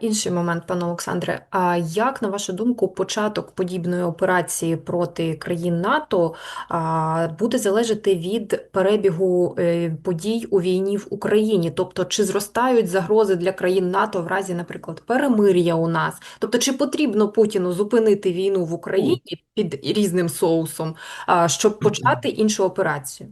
Інший момент, пане Олександре. А як, на вашу думку, початок подібної операції проти країн НАТО буде залежати від перебігу е, подій у війні в Україні? Тобто, чи зростають загрози для країн НАТО в разі, наприклад, перемир'я у нас? Тобто, чи потрібно Путіну зупинити війну в Україні під різним соусом, щоб почати іншу операцію?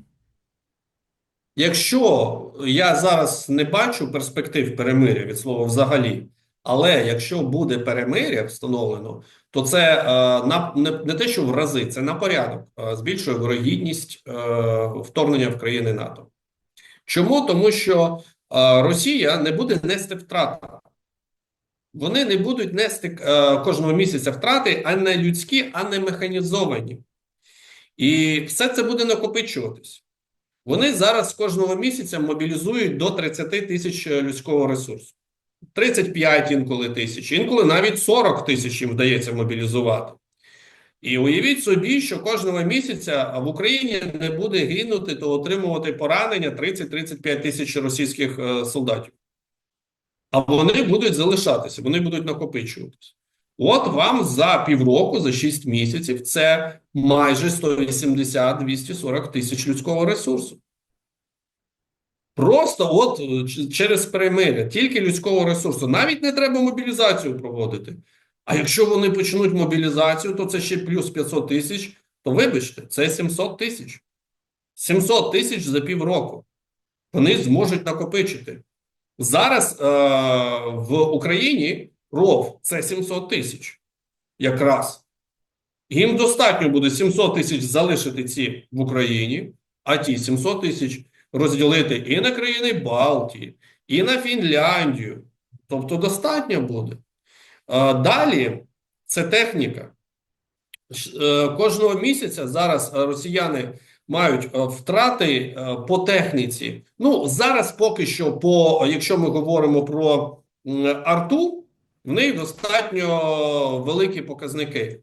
Якщо я зараз не бачу перспектив перемиря від слова взагалі, але якщо буде перемиря встановлено, то це е, на не, не те, що в рази, це на порядок е, збільшує вирогідність е, вторгнення в країни НАТО. Чому? Тому що е, Росія не буде нести втрати. Вони не будуть нести е, кожного місяця втрати, а не людські, а не механізовані. І все це буде накопичуватись. Вони зараз кожного місяця мобілізують до 30 тисяч е, людського ресурсу. 35 інколи тисяч, інколи навіть 40 тисяч їм вдається мобілізувати. І уявіть собі, що кожного місяця в Україні не буде гинути то отримувати поранення 30-35 тисяч російських е, солдатів. А вони будуть залишатися, вони будуть накопичуватися. От вам за півроку, за 6 місяців, це майже 180-240 тисяч людського ресурсу. Просто от е, через перемиря, тільки людського ресурсу. Навіть не треба мобілізацію проводити. А якщо вони почнуть мобілізацію, то це ще плюс 500 тисяч, то вибачте, це 700 тисяч. 700 тисяч за півроку. Вони зможуть накопичити. Зараз е, в Україні ров це 700 тисяч. Якраз. Їм достатньо буде 700 тисяч залишити ці в Україні, а ті 700 тисяч розділити і на країни Балтії, і на Фінляндію. Тобто достатньо буде. Далі це техніка. Е, Кожного місяця зараз росіяни мають е, втрати е, по техніці. Ну, зараз поки що, по, якщо ми говоримо про арту, в них достатньо великі показники.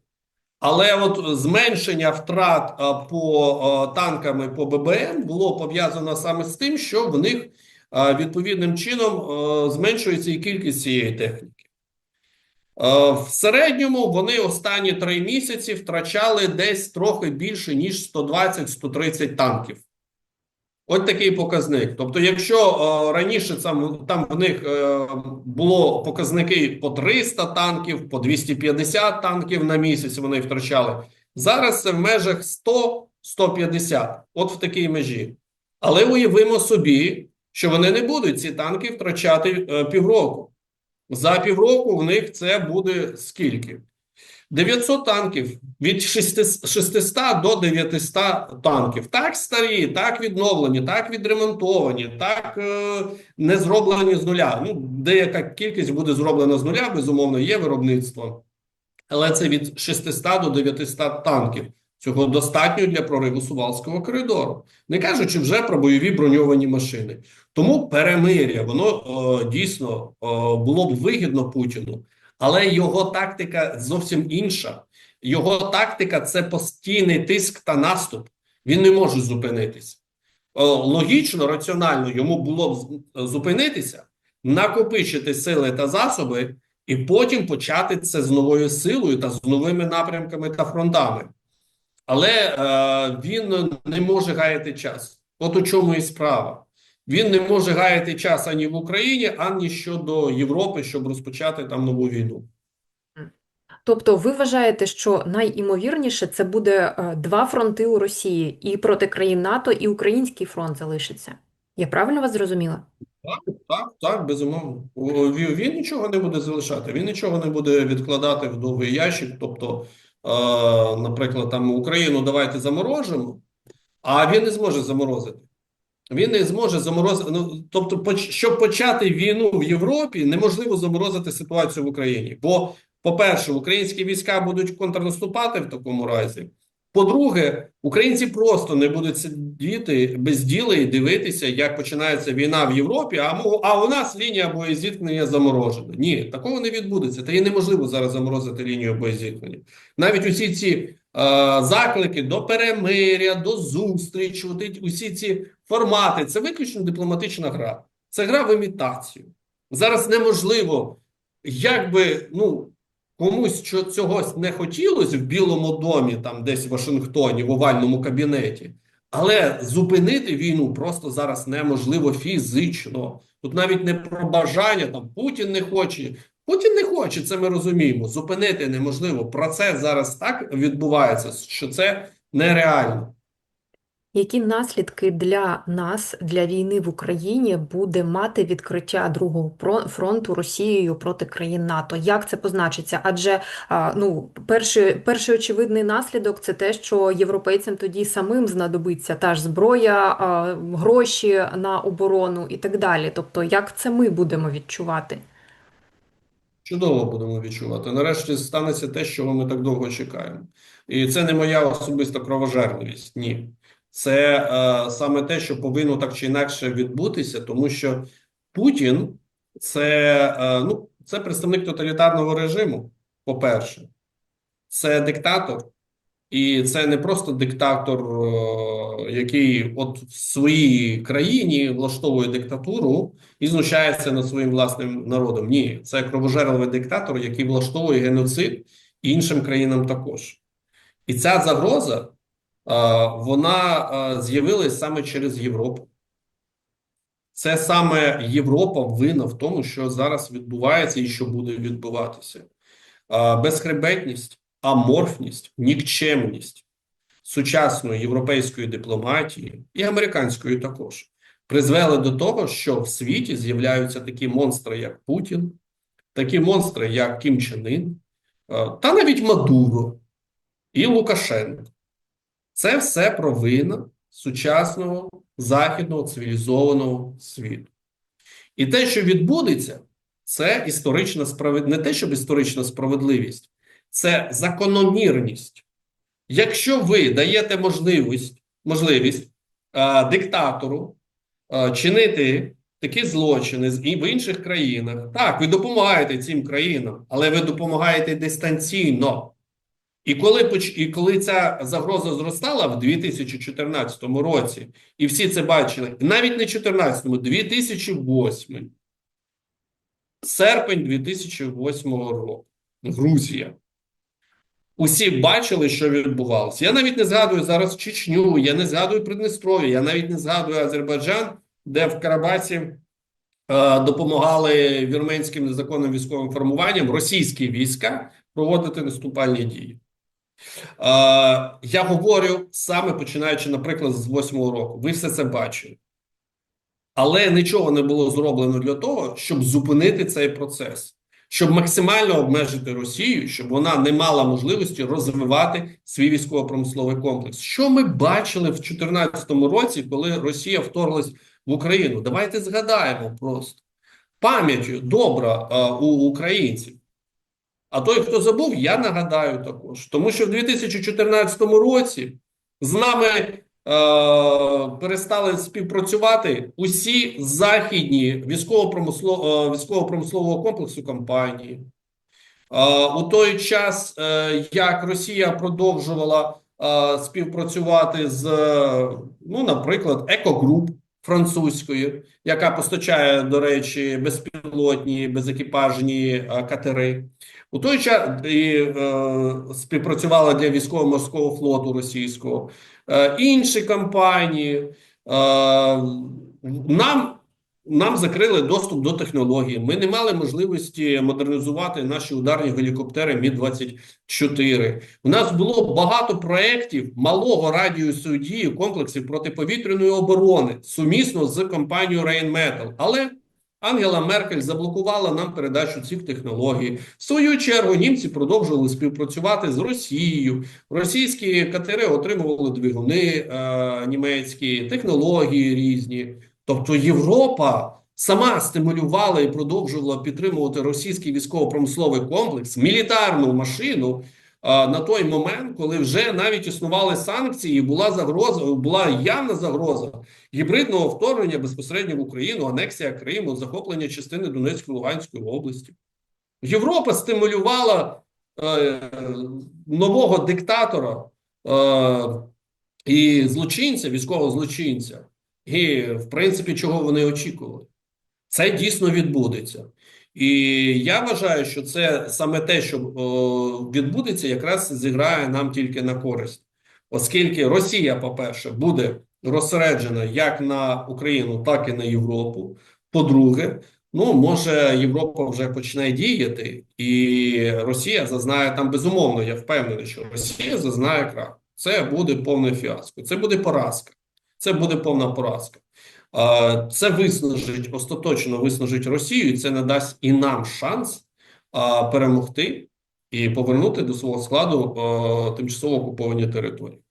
Але от зменшення втрат по танкам і по ББМ було пов'язано саме з тим, що в них відповідним чином зменшується і кількість цієї техніки. В середньому вони останні три місяці втрачали десь трохи більше, ніж 120-130 танків. От такий показник. Тобто, якщо е, раніше там, там в них е, було показники по 300 танків, по 250 танків на місяць вони втрачали. Зараз це в межах 100-150, от в такій межі. Але уявимо собі, що вони не будуть ці танки втрачати е, півроку. За півроку в них це буде скільки? 900 танків від 600 600 до 900 танків. Так старі, так відновлені, так відремонтовані, так е, не зроблені з нуля. Ну, деяка кількість буде зроблена з нуля, безумовно, є виробництво. Але це від 600 до 900 танків. Цього достатньо для прориву Сувалського коридору. Не кажучи вже про бойові броньовані машини. Тому перемир'я, воно е, дійсно е, було б вигідно Путіну. Але його тактика зовсім інша. Його тактика це постійний тиск та наступ. Він не може зупинитися. Е, Логічно, раціонально йому було б зупинитися, накопичити сили та засоби, і потім почати це з новою силою та з новими напрямками та фронтами. Але е, він не може гаяти час. От у чому і справа. Він не може гаяти час ані в Україні, ані щодо Європи, щоб розпочати там нову війну. Тобто ви вважаєте, що найімовірніше це буде е, два фронти у Росії і проти країн НАТО, і український фронт залишиться? Я правильно вас зрозуміла? Так, так, так, безумовно. Він, він нічого не буде залишати, він нічого не буде відкладати в довгий ящик. Тобто, е, наприклад, там Україну давайте заморожимо, а він не зможе заморозити. Він не зможе заморозити. Ну, тобто, поч- щоб почати війну в Європі, неможливо заморозити ситуацію в Україні. Бо, по-перше, українські війська будуть контрнаступати в такому разі. По-друге, українці просто не будуть сидіти без діла і дивитися, як починається війна в Європі. А, а у нас лінія боєзіткнення заморожена. Ні, такого не відбудеться. Та і неможливо зараз заморозити лінію боєзіткнення. Навіть усі ці е, заклики до перемиря, до зустріч, усі ці формати це виключно дипломатична гра. Це гра в імітацію. Зараз неможливо як би, ну, комусь що цього не хотілося в Білому домі, там десь в Вашингтоні, в овальному кабінеті, але зупинити війну просто зараз неможливо фізично. Тут навіть не про бажання, там Путін не хоче. Путін не хоче, це ми розуміємо. Зупинити неможливо. Процес зараз так відбувається, що це нереально. Які наслідки для нас, для війни в Україні буде мати відкриття другого фронту Росією проти країн НАТО? Як це позначиться? Адже ну, перший, перший очевидний наслідок це те, що європейцям тоді самим знадобиться та ж зброя, гроші на оборону і так далі. Тобто, як це ми будемо відчувати? Чудово будемо відчувати. Нарешті станеться те, що ми так довго чекаємо. І це не моя особиста кровожерливість. Ні. Це е, саме те, що повинно так чи інакше відбутися, тому що Путін це, е, ну, це представник тоталітарного режиму, по-перше, це диктатор, і це не просто диктатор, е, який от в своїй країні влаштовує диктатуру і знущається над своїм власним народом. Ні, це кровожерливий диктатор, який влаштовує геноцид іншим країнам також. І ця загроза, вона з'явилась саме через Європу. Це саме Європа винна в тому, що зараз відбувається і що буде відбуватися. Безхребетність, аморфність, нікчемність сучасної європейської дипломатії і американської також призвели до того, що в світі з'являються такі монстри, як Путін, такі монстри, як Кім Чен Ін, та навіть Мадуро і Лукашенко. Це все провина сучасного західного цивілізованого світу. І те, що відбудеться, це історична справедливість, не те, щоб історична справедливість, це закономірність. Якщо ви даєте можливість, можливість е, диктатору е, чинити такі злочини і в інших країнах, так, ви допомагаєте цим країнам, але ви допомагаєте дистанційно. І коли, і коли ця загроза зростала в 2014 році, і всі це бачили, навіть не 2014, 2008, серпень 2008 року, Грузія. Усі бачили, що відбувалося. Я навіть не згадую зараз Чечню, я не згадую Придністров'я, я навіть не згадую Азербайджан, де в Карабасі е, допомагали вірменським незаконним військовим формуванням російські війська проводити наступальні дії. Я говорю саме починаючи, наприклад, з восьмого року. Ви все це бачили. Але нічого не було зроблено для того, щоб зупинити цей процес, щоб максимально обмежити Росію, щоб вона не мала можливості розвивати свій військово-промисловий комплекс. Що ми бачили в 2014 році, коли Росія вторглась в Україну? Давайте згадаємо просто пам'яттю добра у українців. А той, хто забув, я нагадаю також. Тому що в 2014 році з нами е, перестали співпрацювати усі західні е, військово-промислового комплексу компанії. Е, у той час, е, як Росія продовжувала е, співпрацювати з, ну, наприклад, Екогруп французькою, яка постачає, до речі, безпілотні, безекіпажні е, катери. У той час і е, співпрацювала для військово-морського флоту російського, е, інші компанії. Е, нам, нам закрили доступ до технології. Ми не мали можливості модернізувати наші ударні гелікоптери Мі-24. У нас було багато проєктів малого радіусу дії комплексів протиповітряної оборони сумісно з компанією Rheinmetall. Але Ангела Меркель заблокувала нам передачу цих технологій. В свою чергу німці продовжували співпрацювати з Росією. Російські катери отримували двигуни е, німецькі, технології різні. Тобто Європа сама стимулювала і продовжувала підтримувати російський військово-промисловий комплекс, мілітарну машину. е, На той момент, коли вже навіть існували санкції, була загроза, була явна загроза гібридного вторгнення безпосередньо в Україну, анексія Криму, захоплення частини Донецької Луганської області. Європа стимулювала е, нового диктатора е, і злочинця, військового злочинця. І, в принципі, чого вони очікували? Це дійсно відбудеться. І я вважаю, що це саме те, що відбудеться, якраз зіграє нам тільки на користь, оскільки Росія, по-перше, буде розсереджена як на Україну, так і на Європу. По-друге, ну може Європа вже почне діяти, і Росія зазнає там безумовно. Я впевнений, що Росія зазнає крах. Це буде повне фіаско. Це буде поразка. Це буде повна поразка. Це виснажить, остаточно виснажить Росію, і це надасть і нам шанс перемогти і повернути до свого складу тимчасово окуповані території.